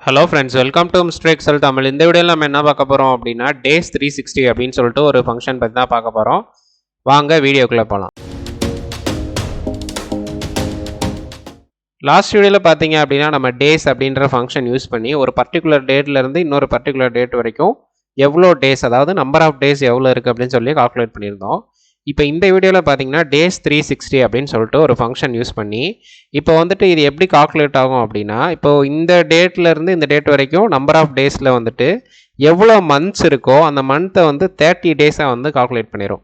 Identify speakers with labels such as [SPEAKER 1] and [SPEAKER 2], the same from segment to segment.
[SPEAKER 1] Hello friends welcome to mister excel Tamil இந்த வீடியோவில் நம்ம என்ன பார்க்க போகிறோம் அப்படின்னா டேஸ் த்ரீ சிக்ஸ்டி அப்படின்னு சொல்லிட்டு ஒரு ஃபங்க்ஷன் பற்றி தான் பார்க்க போகிறோம் வாங்க வீடியோக்குள்ளே போகலாம் லாஸ்ட் வீடியோவில் பார்த்தீங்க அப்படின்னா நம்ம டேஸ் அப்படின்ற ஃபங்க்ஷன் யூஸ் பண்ணி ஒரு பர்டிகுலர் டேட்லேருந்து இன்னொரு பர்டிகுலர் டேட் வரைக்கும் எவ்வளோ டேஸ் அதாவது நம்பர் ஆஃப் டேஸ் எவ்வளோ இருக்குது அப்படின்னு சொல்லி கால்குலேட் பண்ணியிருந்தோம். இப்போ இந்த வீடியோவில் பார்த்தீங்கன்னா டேஸ் த்ரீ சிக்ஸ்டி அப்படின்னு சொல்லிட்டு ஒரு ஃபங்க்ஷன் யூஸ் பண்ணி இப்போ வந்துட்டு இது எப்படி கால்குலேட் ஆகும் அப்படின்னா இப்போது இந்த டேட்லேருந்து இந்த டேட் வரைக்கும் நம்பர் ஆஃப் டேஸில் வந்துட்டு எவ்வளோ மந்த்ஸ் இருக்கோ அந்த மந்த்தை வந்து தேர்ட்டி டேஸாக வந்து கால்குலேட் பண்ணிடும்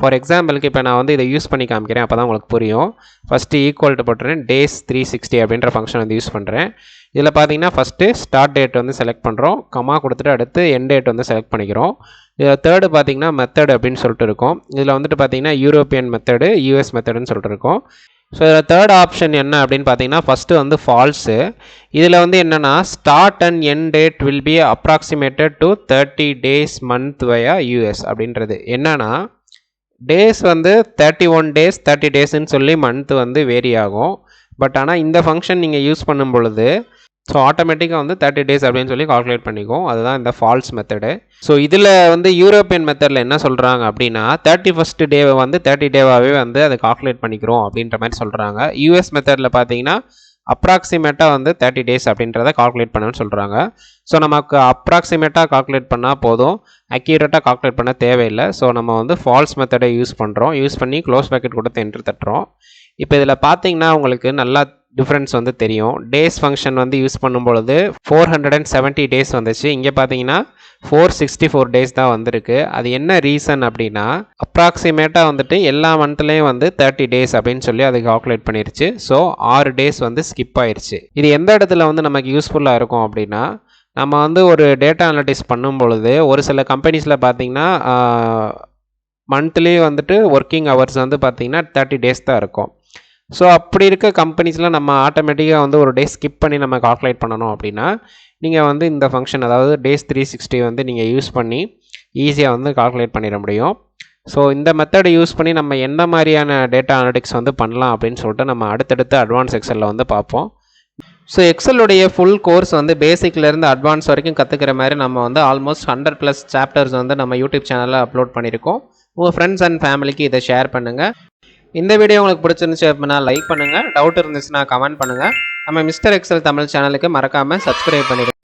[SPEAKER 1] ஃபார் எக்ஸாம்பிளுக்கு இப்போ நான் வந்து இதை யூஸ் பண்ணி காமிக்கிறேன் அப்போ தான் உங்களுக்கு புரியும். ஃபஸ்ட்டு ஈக்குவல்ட்டு போட்டுறேன் டேஸ் த்ரீ சிக்ஸ்டி அப்படின்ற ஃபங்க்ஷன் வந்து யூஸ் பண்ணுறேன் இதில் பார்த்தீங்கன்னா ஃபஸ்ட்டு ஸ்டார்ட் டேட் வந்து செலக்ட் பண்ணுறோம் கமா கொடுத்துட்டு அடுத்து என் டேட் வந்து செலக்ட் பண்ணிக்கிறோம். தேர்டு பார்த்தீங்கன்னா மெத்தட் அப்படின்னு சொல்லிட்டு இருக்கும். இதில் வந்துட்டு பார்த்தீங்கன்னா யூரோப்பியன் மெத்தடு யூஎஸ் மெத்தடுன்னு சொல்லிட்டு இருக்கும். ஸோ இதில் தேர்ட் ஆப்ஷன் என்ன அப்படின்னு பார்த்தீங்கன்னா ஃபஸ்ட்டு வந்து ஃபால்ஸு இதில் வந்து என்னென்னா start and end date will be approximated to thirty days month via US அப்படின்றது. என்னென்னா டேஸ் வந்து தேர்ட்டி ஒன் டேஸ் தேர்ட்டி டேஸ்ன்னு சொல்லி மந்த் வந்து வேரி ஆகும். பட் ஆனால் இந்த ஃபங்க்ஷன் நீங்கள் யூஸ் பண்ணும் பொழுது ஸோ ஆட்டோமேட்டிக்காக வந்து தேர்ட்டி டேஸ் அப்படின்னு சொல்லி கால்குலேட் பண்ணிக்கும் அதுதான் இந்த ஃபால்ஸ் மெத்தடு ஸோ இதில் வந்து யூரோப்பியன் மெத்தடில் என்ன சொல்கிறாங்க அப்படின்னா தேர்ட்டி ஃபஸ்ட் டேவை வந்து தேர்ட்டி டேவாகவே வந்து அதை கால்குலேட் பண்ணிக்கிறோம் அப்படின்ற மாதிரி சொல்கிறாங்க யூஎஸ் மெத்தடில் பார்த்தீங்கன்னா அப்ராக்சிமேட்டாக வந்து தேர்ட்டி டேஸ் அப்படின்றத கால்குலேட் பண்ணணும்னு சொல்கிறாங்க ஸோ நமக்கு அப்ராக்சிமேட்டாக கால்குலேட் பண்ணால் போதும். அக்யூரேட்டாக கால்குலேட் பண்ண தேவையில்லை. ஸோ நம்ம வந்து ஃபால்ஸ் மெத்தடை யூஸ் பண்ணுறோம் யூஸ் பண்ணி க்ளோஸ் பேக்கெட் கொடுத்து என்ட்ரு தட்டுறோம். இப்போ இதில் பார்த்தீங்கன்னா உங்களுக்கு நல்லா டிஃப்ரென்ஸ் வந்து தெரியும். டேஸ் ஃபங்க்ஷன் வந்து யூஸ் பண்ணும்பொழுது four hundred and seventy days வந்துச்சு. இங்கே பார்த்தீங்கன்னா ஃபோர் சிக்ஸ்டி ஃபோர் டேஸ் தான் வந்திருக்கு. அது என்ன ரீசன் அப்படின்னா அப்ராக்சிமேட்டாக வந்துட்டு எல்லா மந்த்லேயும் வந்து தேர்ட்டி டேஸ் அப்படின்னு சொல்லி அது கால்குலேட் பண்ணிருச்சு. ஸோ ஆறு டேஸ் வந்து ஸ்கிப் ஆயிடுச்சு இது எந்த இடத்துல வந்து நமக்கு யூஸ்ஃபுல்லாக இருக்கும் அப்படின்னா நம்ம வந்து ஒரு டேட்டா அனலிட்டிஸ் பண்ணும் பொழுது ஒரு சில கம்பெனிஸில் பார்த்தீங்கன்னா மந்த்லி வந்துட்டு ஒர்க்கிங் ஹவர்ஸ் வந்து பார்த்தீங்கன்னா தேர்ட்டி டேஸ் தான் இருக்கும். ஸோ அப்படி இருக்க கம்பெனிஸில் நம்ம ஆட்டோமேட்டிக்காக வந்து ஒரு டே ஸ்கிப் பண்ணி நம்ம கால்குலேட் பண்ணணும் அப்படின்னா நீங்கள் வந்து இந்த ஃபங்க்ஷன் அதாவது டேஸ் த்ரீ சிக்ஸ்டி வந்து நீங்கள் யூஸ் பண்ணி ஈஸியாக வந்து கால்குலேட் பண்ணிட முடியும். ஸோ இந்த மெத்தடை யூஸ் பண்ணி நம்ம எந்த மாதிரியான டேட்டா அனலிட்டிக்ஸ் வந்து பண்ணலாம் அப்படின்னு சொல்லிட்டு நம்ம அடுத்தடுத்து அட்வான்ஸ் எக்ஸலில் வந்து பார்ப்போம். ஸோ எக்ஸலுடைய ஃபுல் கோர்ஸ் வந்து பேசிக்லேருந்து அட்வான்ஸ் வரைக்கும் கற்றுக்கிற மாதிரி நம்ம வந்து ஆல்மோஸ்ட் ஹண்ட்ரட் ப்ளஸ் சாப்டர்ஸ் வந்து நம்ம யூடியூப் சேனலில் அப்லோட் பண்ணியிருக்கோம். உங்கள் ஃப்ரெண்ட்ஸ் அண்ட் ஃபேமிலிக்கு இதை ஷேர் பண்ணுங்கள் இந்த வீடியோ உங்களுக்கு பிடிச்சிருந்துச்சு அப்படின்னா லைக் பண்ணுங்கள் டவுட் இருந்துச்சுன்னா கமெண்ட் பண்ணுங்கள் நம்ம மிஸ்டர் எக்ஸல் தமிழ் சேனலுக்கு மறக்காமல் சப்ஸ்கிரைப் பண்ணிடுங்க.